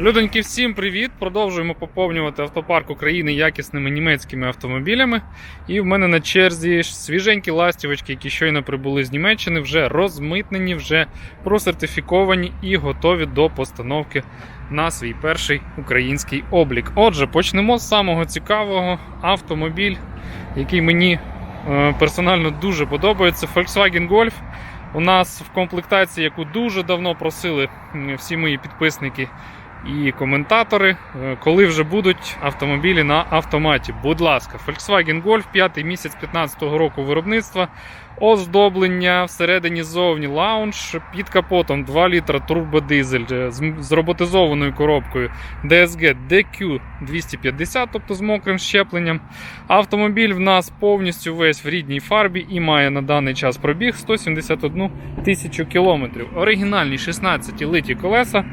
Людоньки, всім привіт! Продовжуємо поповнювати автопарк України якісними німецькими автомобілями. І в мене на черзі свіженькі ластівочки, які щойно прибули з Німеччини, вже розмитнені, вже просертифіковані і готові до постановки на свій перший український облік. Отже, почнемо з самого цікавого автомобіль, який мені е, персонально дуже подобається. Volkswagen Golf. У нас в комплектації, яку дуже давно просили всі мої підписники і коментатори, е, коли вже будуть автомобілі на автоматі. Будь ласка, Volkswagen Golf, п'ятий місяць 15-го року виробництва, оздоблення всередині зовні лаунж під капотом 2 літра турбодизель е, з, роботизованою коробкою DSG DQ 250, тобто з мокрим щепленням. Автомобіль в нас повністю весь в рідній фарбі і має на даний час пробіг 171 тисячу кілометрів. Оригінальні 16 литі колеса.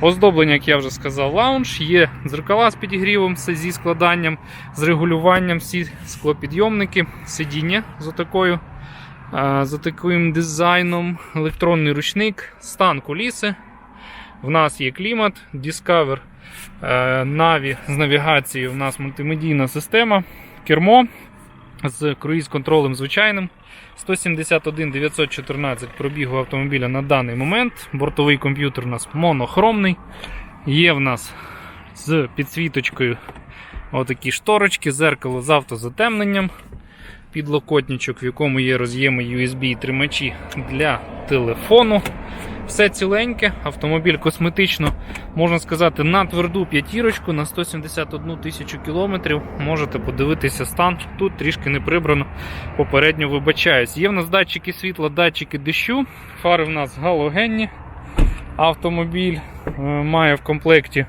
Оздоблення, як я вже сказав, лаунж, є дзеркала з підігрівом, зі складанням, з регулюванням, всі склопідйомники, сидіння з отакою, з таким дизайном, електронний ручник, стан куліси. В нас є клімат, Discover, е, Navi з навігацією. У нас мультимедійна система, кермо з круїз-контролем звичайним. 171 914 пробігу автомобіля на даний момент. Бортовий комп'ютер у нас монохромний. Є в нас з підсвіточкою отакі шторочки, зеркало з автозатемненням, підлокотничок, в якому є роз'єми USB і тримачі для телефону. Все ціленьке, автомобіль косметично, можна сказати, на тверду п'ятірочку на 171 тисячу кілометрів. Можете подивитися стан. Тут трішки не прибрано, попередньо вибачаюсь. Є в нас датчики світла, датчики дощу, фари в нас галогенні. Автомобіль е, має в комплекті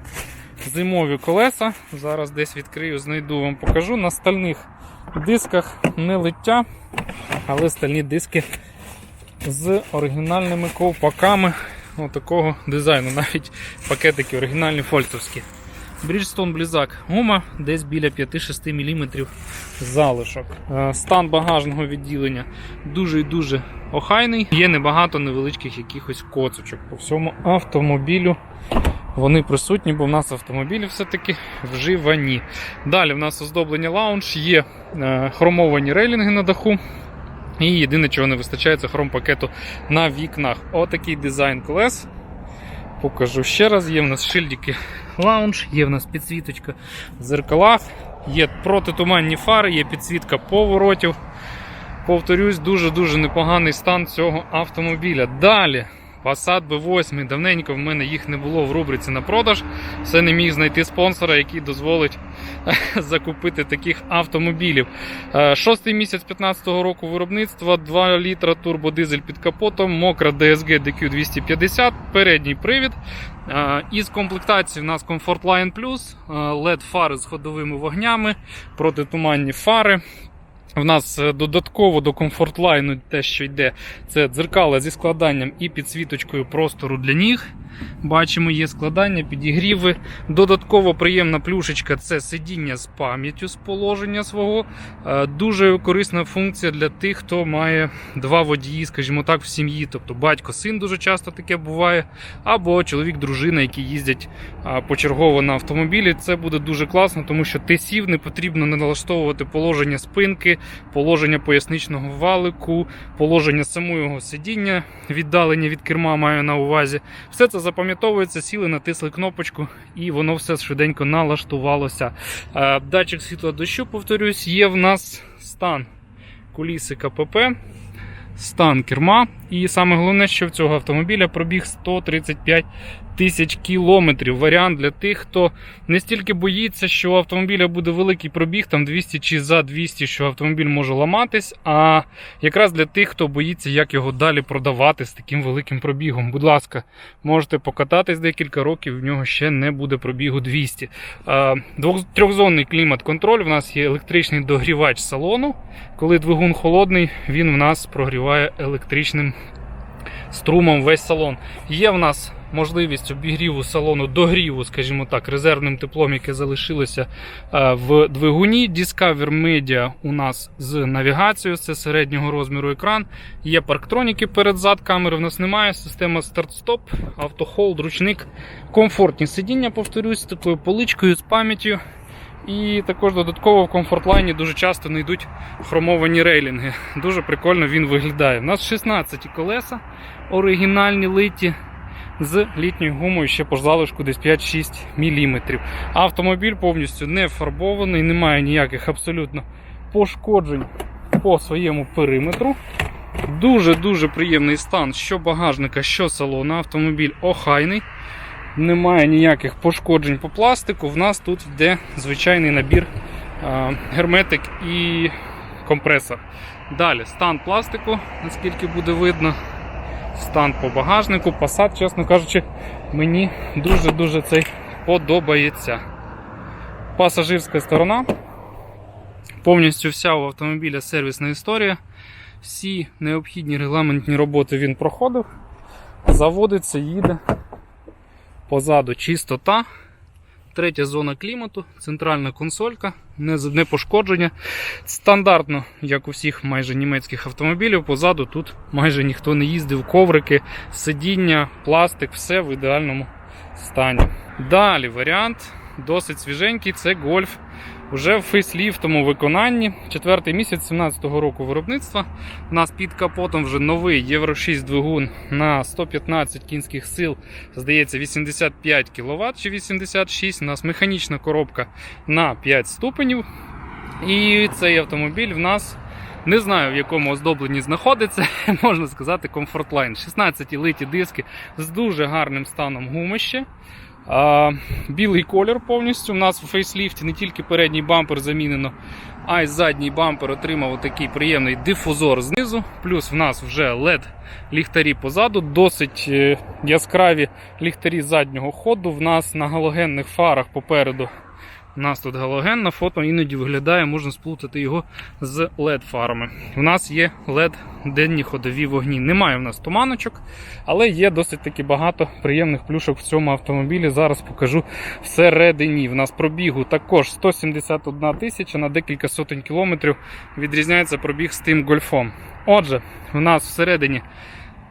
зимові колеса. Зараз десь відкрию, знайду вам покажу. На стальних дисках не лиття, але стальні диски з оригінальними ковпаками такого дизайну. Навіть пакетики оригінальні фольцовські. Bridgestone Blizzak гума десь біля 5-6 мм залишок. Е, Стан багажного відділення дуже і дуже охайний. Є небагато невеличких якихось коцочок по всьому автомобілю. Вони присутні, бо в нас автомобілі все-таки вживані. Далі в нас оздоблення лаунж, є е, хромовані рейлінги на даху. І єдине, чого не вистачає, це хром-пакету на вікнах. Отакий дизайн колес. Покажу ще раз. Є в нас шильдики лаунж, є в нас підсвіточка в зеркалах, є протитуманні фари, є підсвітка поворотів. Повторюсь, дуже-дуже непоганий стан цього автомобіля. Далі. Passat B8, давненько в мене їх не було в рубриці на продаж. Все не міг знайти спонсора, який дозволить закупити таких автомобілів. Е, Шостий місяць 2015 року виробництва, 2 літра турбодизель під капотом, мокра DSG DQ 250, передній привід. Е, Із комплектації в нас Comfort Line Plus, е, LED фари з ходовими вогнями, протитуманні фари. В нас е, додатково до комфортлайну те, що йде, це дзеркала зі складанням і підсвіточкою простору для ніг. Бачимо, є складання, підігріви. Додатково приємна плюшечка це сидіння з пам'яттю з положення свого. Е, Дуже корисна функція для тих, хто має два водії, скажімо так, в сім'ї. Тобто батько, син дуже часто таке буває, або чоловік, дружина, які їздять почергово на автомобілі. Це буде дуже класно, тому що ти сів, не потрібно не налаштовувати положення спинки, положення поясничного валику, положення самого сидіння, віддалення від керма маю на увазі. Все це запам'ятовується, сіли, натисли кнопочку, і воно все швиденько налаштувалося. Е, Датчик світла дощу, повторюсь, є в нас стан куліси КПП. Стан керма. І саме головне, що в цього автомобіля пробіг 135 тисяч кілометрів. Варіант для тих, хто не стільки боїться, що у автомобіля буде великий пробіг, там 200 чи за 200, що автомобіль може ламатись. А якраз для тих, хто боїться, як його далі продавати з таким великим пробігом. Будь ласка, можете покататись декілька років, в нього ще не буде пробігу 200. А, Трьохзонний клімат-контроль. У нас є електричний догрівач салону. Коли двигун холодний, він в нас прогріває електричним струмом весь салон. Є в нас можливість обігріву салону, догріву, скажімо так, резервним теплом, яке залишилося е, в двигуні. Discover Media у нас з навігацією, це середнього розміру екран. Є парктроніки перед зад камери. В нас немає. Система старт-стоп, автохолд, ручник, комфортні сидіння, повторюсь, з такою поличкою з пам'яттю. І також додатково в комфортлайні дуже часто не йдуть хромовані рейлінги. Дуже прикольно він виглядає. У нас 16 колеса оригінальні литі з літньою гумою ще по залишку десь 5-6 мм. Автомобіль повністю не фарбований, немає ніяких абсолютно пошкоджень по своєму периметру. Дуже-дуже приємний стан, що багажника, що салона. Автомобіль охайний. Немає ніяких пошкоджень по пластику. В нас тут йде звичайний набір герметик і компресор. Далі стан пластику, наскільки буде видно. Стан по багажнику, Passat, чесно кажучи, мені дуже-дуже цей подобається. Пасажирська сторона. Повністю вся у автомобіля сервісна історія. Всі необхідні регламентні роботи він проходив. Заводиться, їде. Позаду чистота. Третя зона клімату, центральна консолька, не, пошкодження. Стандартно, як у всіх майже німецьких автомобілів, позаду тут майже ніхто не їздив, коврики, сидіння, пластик, все в ідеальному стані. Далі варіант досить свіженький це гольф. Уже в фейсліфтому виконанні. Четвертий місяць 17-го року виробництва. У нас під капотом вже новий Євро 6 двигун на 115 кінських сил, здається, 85 кВт чи 86. У нас механічна коробка на 5 ступенів. І цей автомобіль в нас. Не знаю, в якому оздобленні знаходиться, можна сказати, комфортлайн. 16 литі диски з дуже гарним станом гумище. Білий колір повністю. У нас у фейсліфті не тільки передній бампер замінено, а й задній бампер отримав такий приємний дифузор знизу. Плюс в нас вже LED ліхтарі позаду, досить е, яскраві ліхтарі заднього ходу. В нас на галогенних фарах попереду. У нас тут галоген на фото іноді виглядає, можна сплутати його з LED фарами. У нас є LED денні ходові вогні. Немає в нас туманочок, але є досить таки багато приємних плюшок в цьому автомобілі. Зараз покажу всередині. В нас пробігу також 171 тисяча на декілька сотень кілометрів. Відрізняється пробіг з тим гольфом. Отже, у нас всередині.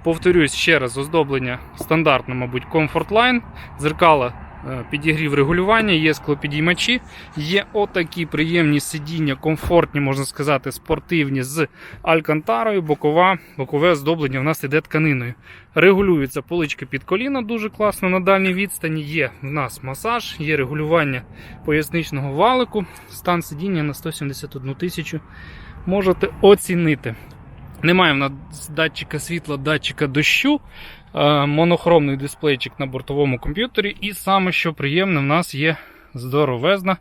Повторюсь ще раз, оздоблення стандартне, мабуть, Comfort Line, дзеркала е, підігрів регулювання, є склопідіймачі, є отакі приємні сидіння, комфортні, можна сказати, спортивні з алькантарою, бокова, бокове оздоблення в нас іде тканиною. Регулюються полички під коліна дуже класно на дальній відстані. Є в нас масаж, є регулювання поясничного валику, стан сидіння на 171 тисячу. Можете оцінити. Немає в нас датчика світла, датчика дощу, е, монохромний дисплейчик на бортовому комп'ютері. І саме що приємне, в нас є здоровезна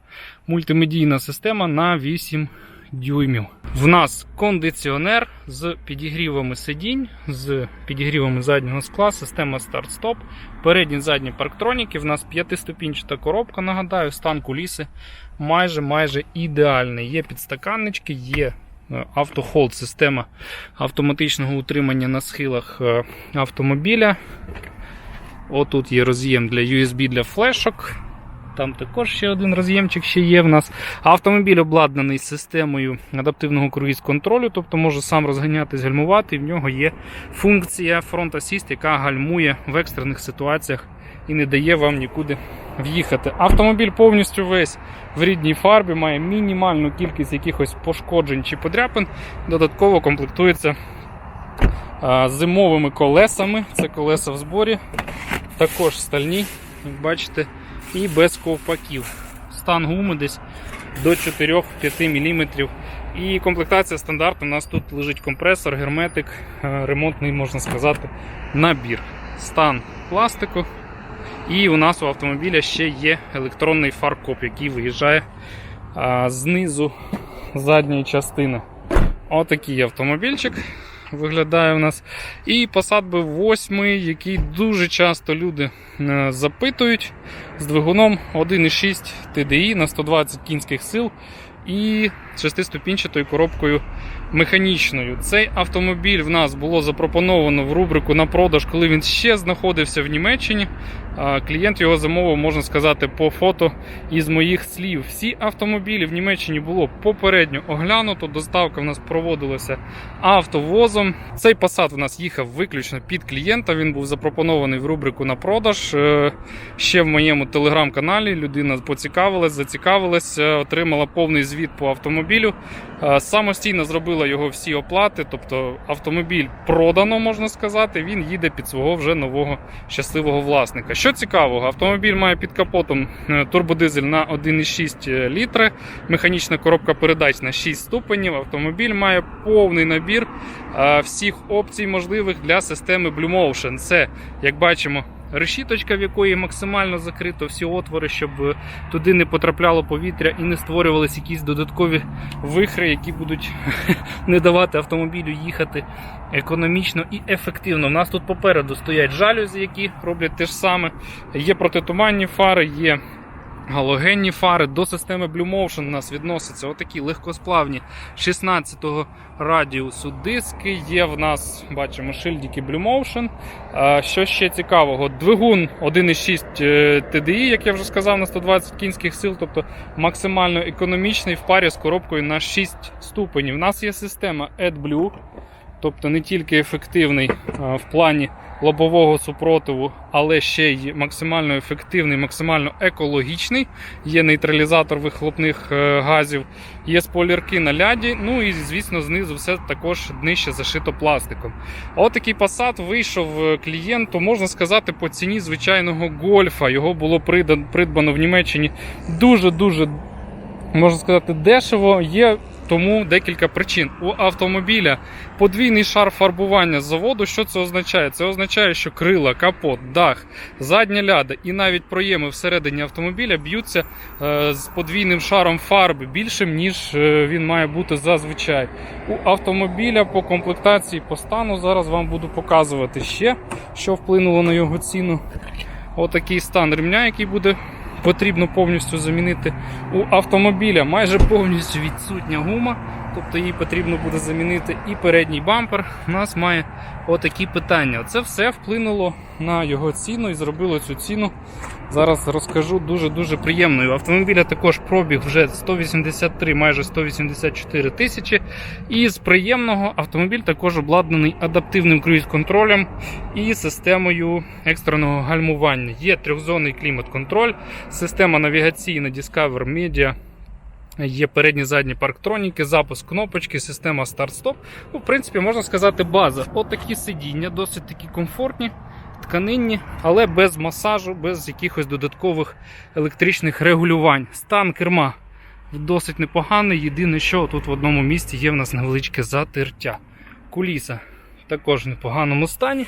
мультимедійна система на 8 дюймів. В нас кондиціонер з підігрівами сидінь, з підігрівами заднього скла, система старт-стоп, передні задні парктроніки. В нас п'ятиступінчата коробка, нагадаю, стан куліси майже майже ідеальний. Є підстаканнички, є е, автохолд, система автоматичного утримання на схилах е, автомобіля. Отут є роз'єм для USB для флешок. Там також ще один роз'ємчик ще є в нас. Автомобіль обладнаний системою адаптивного круїз-контролю, тобто може сам розганятись, гальмувати. І в нього є функція Front Assist, яка гальмує в екстрених ситуаціях і не дає вам нікуди в'їхати. Автомобіль повністю весь в рідній фарбі, має мінімальну кількість якихось пошкоджень чи подряпин. Додатково комплектується зимовими колесами. Це колеса в зборі, також стальні, як бачите, і без ковпаків. Стан гуми десь до 4-5 мм. І комплектація стандартна. У нас тут лежить компресор, герметик, е, ремонтний, можна сказати, набір. Стан пластику. І у нас у автомобіля ще є електронний фаркоп, який виїжджає а, знизу задньої частини. Отакий автомобільчик виглядає у нас. І Passat B8, який дуже часто люди е, запитують з двигуном 1,6 TDI на 120 кінських сил. і шестиступінчатою коробкою механічною. Цей автомобіль в нас було запропоновано в рубрику на продаж, коли він ще знаходився в Німеччині. Клієнт його замовив, можна сказати, по фото із моїх слів. Всі автомобілі в Німеччині було попередньо оглянуто. Доставка в нас проводилася автовозом. Цей Passat в нас їхав виключно під клієнта. Він був запропонований в рубрику на продаж. Е, Ще в моєму телеграм-каналі людина поцікавилась, зацікавилась, е, отримала повний звіт по автомобілю. Е, Самостійно зробила його всі оплати, тобто автомобіль продано, можна сказати. Він їде під свого вже нового щасливого власника. Що цікавого, автомобіль має під капотом е, турбодизель на 1,6 літри, механічна коробка передач на 6 ступенів. Автомобіль має повний набір е, всіх опцій можливих для системи Blue Motion. Це, як бачимо, решіточка, в якої максимально закрито всі отвори, щоб е, туди не потрапляло повітря і не створювалися якісь додаткові вихри, які будуть не давати автомобілю їхати економічно і ефективно. У нас тут попереду стоять жалюзі, які роблять те ж саме. Є протитуманні фари, є галогенні фари. До системи Blue Motion у нас відносяться отакі легкосплавні 16-го радіусу диски. Є в нас, бачимо, шильдики Blue Motion. Що ще цікавого? Двигун 1,6 е, TDI, як я вже сказав, на 120 кінських сил, тобто максимально економічний в парі з коробкою на 6 ступенів. У нас є система AdBlue, тобто не тільки ефективний в плані лобового супротиву, але ще й максимально ефективний, максимально екологічний. Є нейтралізатор вихлопних е, газів, є спойлерки на ляді. Ну і звісно, знизу все також днище зашито пластиком. А от такий Passat вийшов е, клієнту, можна сказати, по ціні звичайного гольфа. Його було придбано в Німеччині дуже-дуже, можна сказати, дешево. Є тому декілька причин. У автомобіля подвійний шар фарбування з заводу. Що це означає? Це означає, що крила, капот, дах, задня ляда і навіть проєми всередині автомобіля б'ються е, з подвійним шаром фарби більшим, ніж е, він має бути зазвичай. У автомобіля по комплектації по стану зараз вам буду показувати ще, що вплинуло на його ціну. Отакий стан ремня, який буде потрібно повністю замінити. У автомобіля майже повністю відсутня гума, тобто їй потрібно буде замінити і передній бампер. У нас має отакі питання. Це все вплинуло на його ціну і зробило цю ціну. Зараз розкажу дуже-дуже приємною. Автомобіля також пробіг вже 183, майже 184 тисячі. І з приємного автомобіль також обладнаний адаптивним круїз-контролем і системою екстреного гальмування. Є трьохзонний клімат-контроль, система навігаційна Discover Media. Є передні задні парктроніки, запуск кнопочки, система старт-стоп. Ну, в принципі, можна сказати, база. От такі сидіння, досить такі комфортні, тканинні, але без масажу, без якихось додаткових електричних регулювань. Стан керма досить непоганий. Єдине, що тут в одному місці є в нас невеличке затертя. Куліса також в непоганому стані.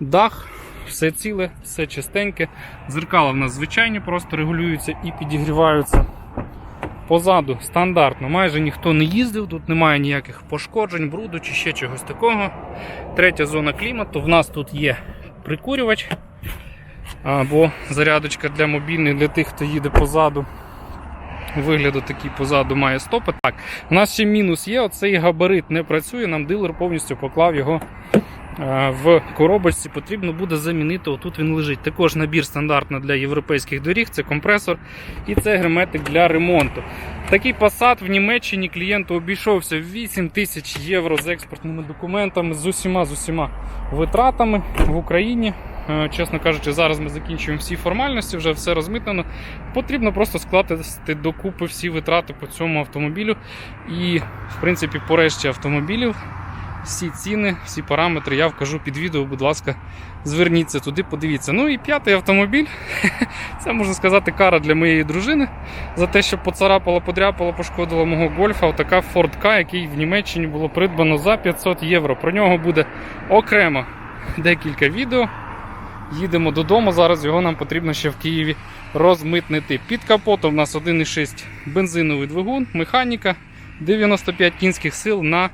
Дах, все ціле, все чистеньке. Зеркала в нас звичайні, просто регулюються і підігріваються. Позаду стандартно, майже ніхто не їздив, тут немає ніяких пошкоджень, бруду чи ще чогось такого. Третя зона клімату. В нас тут є прикурювач або зарядочка для мобільних для тих, хто їде позаду. Вигляду такий позаду має стопи. Так, у нас ще мінус є, оцей габарит не працює, нам дилер повністю поклав його в коробочці. Потрібно буде замінити. Отут він лежить. Також набір стандартно для європейських доріг, це компресор і це герметик для ремонту. Такий Passat в Німеччині клієнту обійшовся 8 тисяч євро з експортними документами, з усіма з усіма витратами в Україні. Е, Чесно кажучи, зараз ми закінчуємо всі формальності, вже все розмитнено. Потрібно просто скласти докупи всі витрати по цьому автомобілю. І, в принципі, по решті автомобілів всі ціни, всі параметри я вкажу під відео. Будь ласка, зверніться туди, подивіться. Ну і п'ятий автомобіль. Це можна сказати кара для моєї дружини за те, що поцарапала, подряпала, пошкодила мого гольфа. Отака Ford K, який в Німеччині було придбано за 500 євро. Про нього буде окремо декілька відео. Їдемо додому. Зараз його нам потрібно ще в Києві розмитнити. Під капотом у нас 1,6 бензиновий двигун, механіка, 95 кінських сил на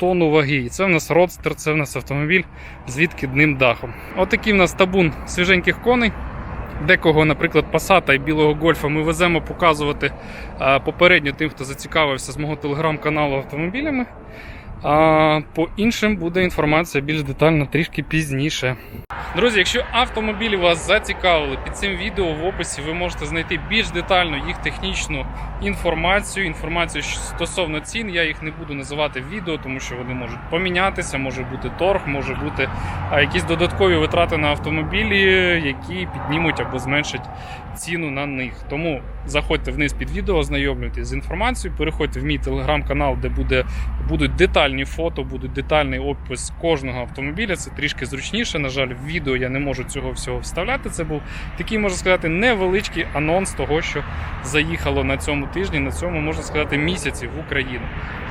тонну ваги. І це в нас родстер, це в нас автомобіль з відкидним дахом. Отакий в нас табун свіженьких коней. Декого, наприклад, Пасата і білого гольфа ми веземо показувати попередньо тим, хто зацікавився з мого телеграм-каналу автомобілями. А по іншим буде інформація більш детальна трішки пізніше. Друзі, якщо автомобілі вас зацікавили, під цим відео в описі ви можете знайти більш детально їх технічну інформацію. Інформацію стосовно цін. Я їх не буду називати в відео, тому що вони можуть помінятися, може бути торг, може бути якісь додаткові витрати на автомобілі, які піднімуть або зменшать ціну на них. Тому заходьте вниз під відео, ознайомлюйтесь з інформацією, переходьте в мій телеграм-канал, де буде, будуть детальні фото, буде детальний опис кожного автомобіля. Це трішки зручніше. На жаль, в відео я не можу цього всього вставляти. Це був такий, можна сказати, невеличкий анонс того, що заїхало на цьому тижні, на цьому можна сказати, місяці в Україну.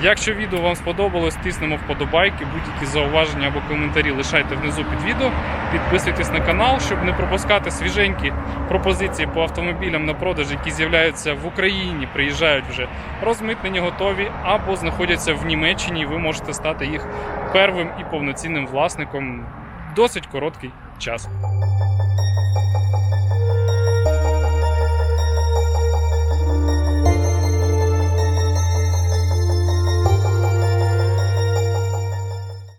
Якщо відео вам сподобалось, тиснемо вподобайки, будь-які зауваження або коментарі лишайте внизу під відео. Підписуйтесь на канал, щоб не пропускати свіженькі пропозиції по автомобілям на продаж, які з'являються в Україні, приїжджають вже розмитнені, готові або знаходяться в Німеччині. і Ви можете стати їх первим і повноцінним власником досить короткий час.